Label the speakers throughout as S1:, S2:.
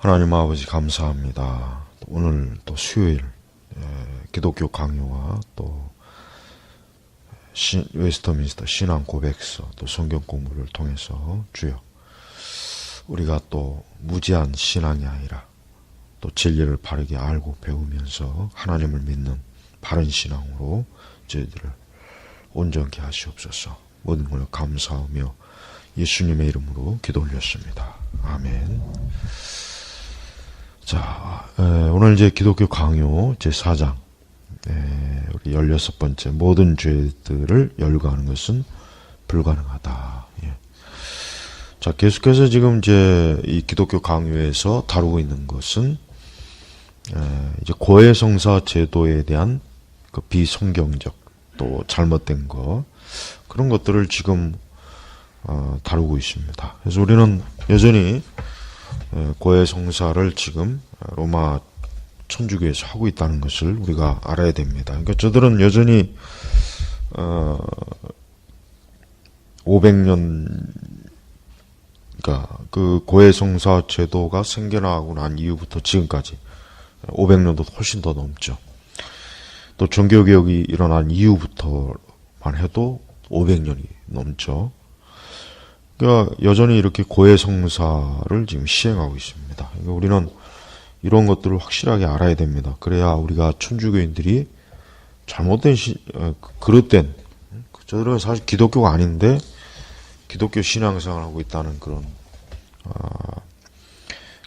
S1: 하나님 아버지 감사합니다. 오늘 또 수요일 예, 기독교 강요와 또 신, 웨스터민스터 신앙 고백서 또 성경 공부를 통해서 주여 우리가 또 무지한 신앙이 아니라 또 진리를 바르게 알고 배우면서 하나님을 믿는 바른 신앙으로 저희들을 온전케 하시옵소서. 모든 걸 감사하며 예수님의 이름으로 기도 올렸습니다. 아멘. 자, 에, 오늘 이제 기독교 강요 제4장, 에, 우리 16번째, 모든 죄들을 열거하는 것은 불가능하다. 예. 자, 계속해서 지금 이제 이 기독교 강요에서 다루고 있는 것은, 에, 이제 고해성사 제도에 대한 그 비성경적 또 잘못된 거, 그런 것들을 지금 어, 다루고 있습니다. 그래서 우리는 여전히 에, 고해성사를 지금 로마 천주교에서 하고 있다는 것을 우리가 알아야 됩니다. 그러니까 저들은 여전히 어, 500년 그러니까 그 고해 성사 제도가 생겨나고 난 이후부터 지금까지 500년도 훨씬 더 넘죠. 또 종교 개혁이 일어난 이후부터만 해도 500년이 넘죠. 그러니까 여전히 이렇게 고해 성사를 지금 시행하고 있습니다. 그러니까 우리는 이런 것들을 확실하게 알아야 됩니다. 그래야 우리가 천주교인들이 잘못된 시, 어, 그릇된 저들은 사실 기독교가 아닌데 기독교 신앙생활을 하고 있다는 그런 어,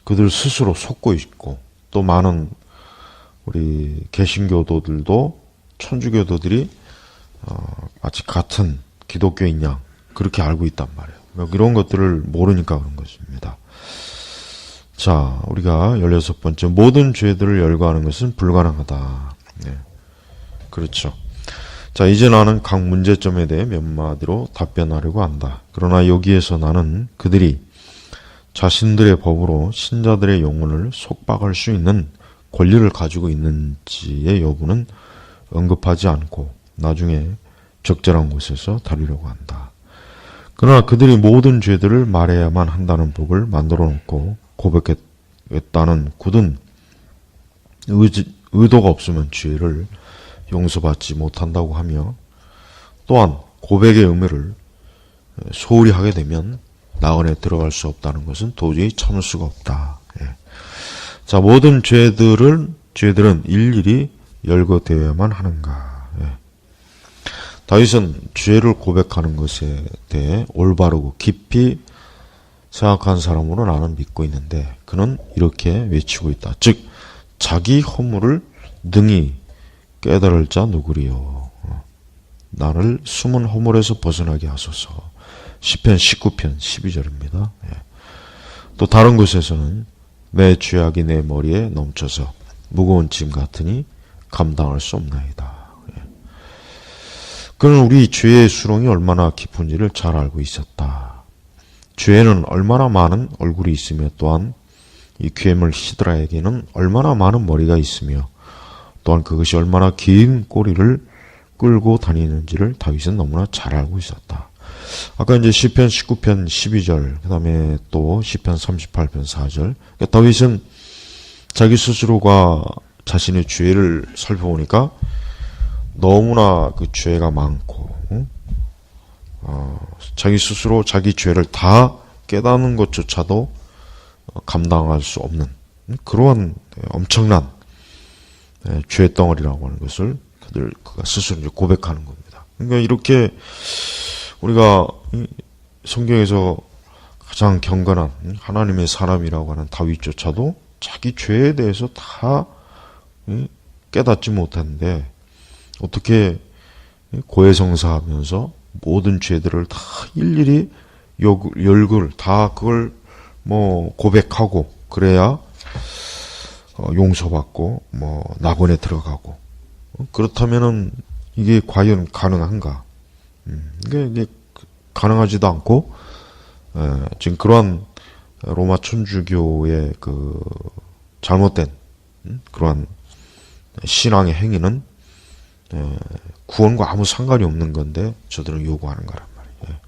S1: 그들 스스로 속고 있고 또 많은 우리 개신교도들도 천주교도들이 어, 마치 같은 기독교인 양 그렇게 알고 있단 말이에요. 그러니까 이런 것들을 모르니까 그런 것입니다. 자, 우리가 16번째, 모든 죄들을 열거하는 것은 불가능하다. 네. 그렇죠. 자, 이제 나는 각 문제점에 대해 몇 마디로 답변하려고 한다. 그러나 여기에서 나는 그들이 자신들의 법으로 신자들의 영혼을 속박할 수 있는 권리를 가지고 있는지의 여부는 언급하지 않고 나중에 적절한 곳에서 다루려고 한다. 그러나 그들이 모든 죄들을 말해야만 한다는 법을 만들어 놓고 고백했다는 굳은 의지, 의도가 없으면 죄를 용서받지 못한다고 하며 또한 고백의 의미를 소홀히 하게 되면 나원에 들어갈 수 없다는 것은 도저히 참을 수가 없다. 예. 자, 모든 죄들을, 죄들은 일일이 열거되어야만 하는가. 예. 다윗은 죄를 고백하는 것에 대해 올바르고 깊이 생각한 사람으로 나는 믿고 있는데 그는 이렇게 외치고 있다. 즉 자기 허물을 능히 깨달을 자 누구리요. 어. 나를 숨은 허물에서 벗어나게 하소서. 10편 19편 12절입니다. 또 다른 곳에서는 내 죄악이 내 머리에 넘쳐서 무거운 짐 같으니 감당할 수 없나이다. 예. 그는 우리 죄의 수렁이 얼마나 깊은지를 잘 알고 있었다. 죄에는 얼마나 많은 얼굴이 있으며 또한 이 괴물 히드라에게는 얼마나 많은 머리가 있으며 또한 그것이 얼마나 긴 꼬리를 끌고 다니는지를 다윗은 너무나 잘 알고 있었다. 아까 이제 시편 19편 12절, 그다음에 또 시편 38편 4절. 그러니까 다윗은 자기 스스로가 자신의 죄를 살펴보니까 너무나 그 죄가 많고, 응? 어, 자기 스스로 자기 죄를 다 깨닫는 것조차도 감당할 수 없는 그러한 엄청난 죄 덩어리라고 하는 것을 그들 그가 스스로 고백하는 겁니다. 그러니까 이렇게 우리가 성경에서 가장 경건한 하나님의 사람이라고 하는 다윗조차도 자기 죄에 대해서 다 깨닫지 못했는데 어떻게 고해성사하면서 모든 죄들을 다 일일이 열글 다 그걸 뭐 고백하고 그래야 용서받고 뭐 낙원에 들어가고 그렇다면은 이게 과연 가능한가? 음, 이게, 이게 가능하지도 않고 에, 지금 그러한 로마 천주교의 그 잘못된 음, 그러한 신앙의 행위는 에, 구원과 아무 상관이 없는 건데 저들은 요구하는 거란 말이에요.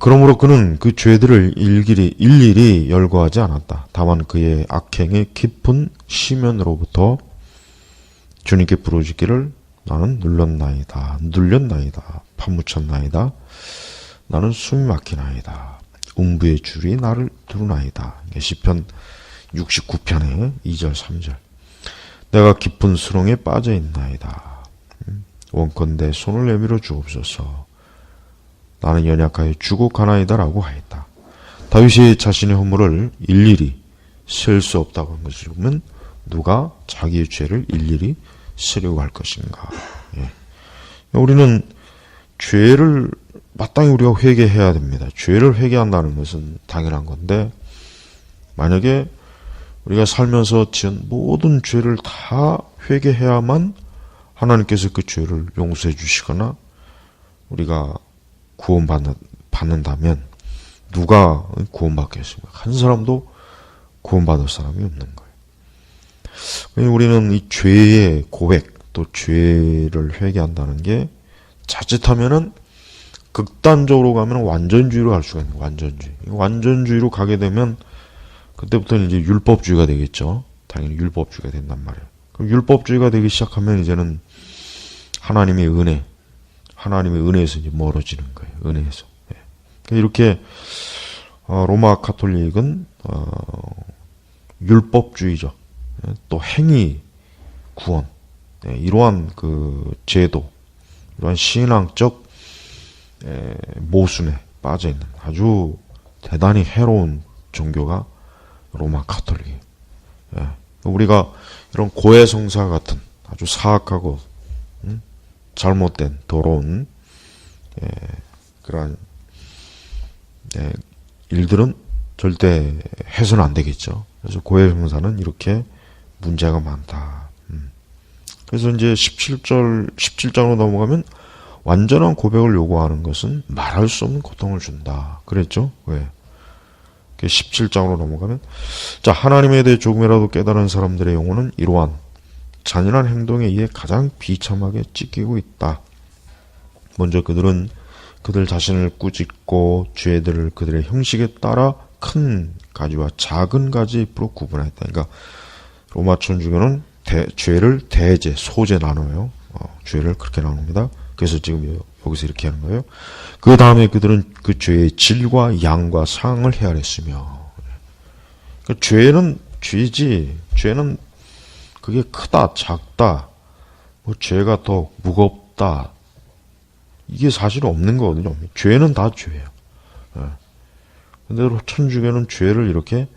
S1: 그러므로 그는 그 죄들을 일일이, 일일이 열거하지 않았다. 다만 그의 악행의 깊은 심연으로부터 주님께 부르짖기를 나는 눌렀나이다. 눌렸나이다. 파묻혔나이다. 나는 숨이 막히나이다. 음부의 줄이 나를 두르나이다. 시편 69편의 2절 3절. 내가 깊은 수렁에 빠져 있나이다. 음, 원컨대 손을 내밀어 주옵소서. 나는 연약하여 죽어 가나이다라고 하였다. 다윗이 자신의 허물을 일일이 셀수 없다고 한 것을 보면 누가 자기의 죄를 일일이 세려고 할 것인가. 예. 우리는 죄를 마땅히 우리가 회개해야 됩니다. 죄를 회개한다는 것은 당연한 건데 만약에 우리가 살면서 지은 모든 죄를 다 회개해야만 하나님께서 그 죄를 용서해 주시거나 우리가 구원받는, 받는다면 누가 구원받겠습니까? 한 사람도 구원받을 사람이 없는 거예요. 우리는 이 죄의 고백, 또 죄를 회개한다는 게 자칫하면은 극단적으로 가면 완전주의로 갈 수가 있는 거예요. 완전주의. 완전주의로 가게 되면 그때부터는 이제 율법주의가 되겠죠. 당연히 율법주의가 된단 말이에요. 그럼 율법주의가 되기 시작하면 이제는 하나님의 은혜, 하나님의 은혜에서 이제 멀어지는 거예요. 은혜에서. 예. 이렇게 어, 로마 카톨릭은 어, 율법주의죠. 예, 또 행위 구원 예, 이러한 그 제도, 이러한 신앙적 모순에 빠져 있는 아주 대단히 해로운 종교가 로마 카톨릭. 예. 우리가 이런 고해성사 같은 아주 사악하고 음? 잘못된 더러운 예, 그러한 예, 일들은 절대 해서는 안 되겠죠. 그래서 고해성사는 이렇게 문제가 많다. 음. 그래서 이제 17절 17장으로 넘어가면 완전한 고백을 요구하는 것은 말할 수 없는 고통을 준다. 그랬죠? 왜? 17장으로 넘어가면 자 하나님에 대해 조금이라도 깨달은 사람들의 영혼은 이러한 잔인한 행동에 의해 가장 비참하게 찢기고 있다. 먼저 그들은 그들 자신을 꾸짖고 죄들을 그들의 형식에 따라 큰 가지와 작은 가지 입으로 구분했다. 그러니까 로마 천주교는 대, 죄를 대죄, 소죄 나눠요. 어, 죄를 그렇게 나눕니다. 그래서 지금 여기서 이렇게 하는 거예요. 그 다음에 그들은 그 죄의 질과 양과 상을 헤아렸으며, 그 죄는 죄지, 죄는 그게 크다, 작다, 뭐 죄가 더 무겁다. 이게 사실 없는 거거든요. 죄는 다 죄예요. 예. 근데 천주교는 죄를 이렇게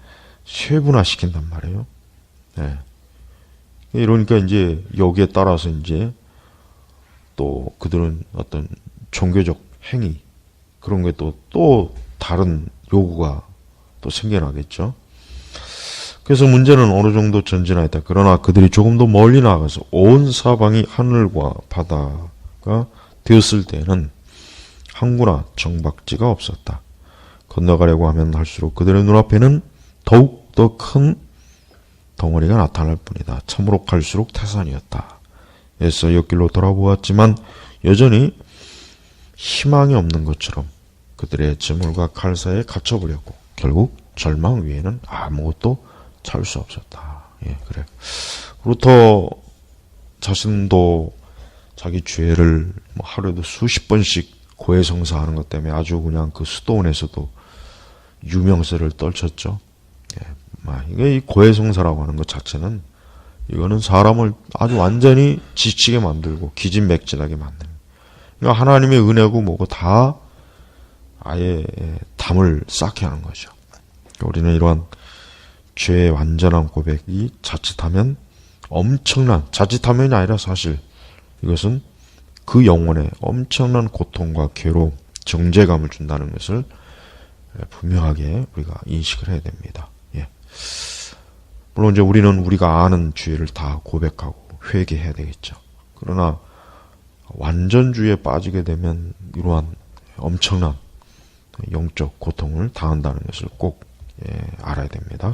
S1: 세분화 시킨단 말이에요. 예. 이러니까 이제 여기에 따라서 이제 또 그들은 어떤 종교적 행위 그런 게또또 다른 요구가 또 생겨나겠죠. 그래서 문제는 어느 정도 전진하였다. 그러나 그들이 조금 더 멀리 나가서 온 사방이 하늘과 바다가 되었을 때는 항구나 정박지가 없었다. 건너가려고 하면 할수록 그들의 눈앞에는 더욱 더 큰 덩어리가 나타날 뿐이다. 참으로 갈수록 태산이었다. 애써 옆길로 돌아보았지만 여전히 희망이 없는 것처럼 그들의 재물과 칼 사이에 갇혀버렸고 결국 절망 위에는 아무것도 찾을 수 없었다. 예, 그래. 루터 자신도 자기 죄를 뭐 하루에도 수십 번씩 고해성사하는 것 때문에 아주 그냥 그 수도원에서도 유명세를 떨쳤죠. 예, 이게 이 고해성사라고 하는 것 자체는 이거는 사람을 아주 완전히 지치게 만들고 기진맥진하게 만드는. 그러니까 하나님의 은혜고 뭐고 다 아예 담을 쌓게 하는 거죠. 그러니까 우리는 이러한 죄의 완전한 고백이 자칫하면 엄청난 자칫하면이 아니라 사실 이것은 그 영혼에 엄청난 고통과 괴로움, 정제감을 준다는 것을 분명하게 우리가 인식을 해야 됩니다. 예. 물론 이제 우리는 우리가 아는 죄를 다 고백하고 회개해야 되겠죠. 그러나 완전주의에 빠지게 되면 이러한 엄청난 영적 고통을 당한다는 것을 꼭 예, 알아야 됩니다.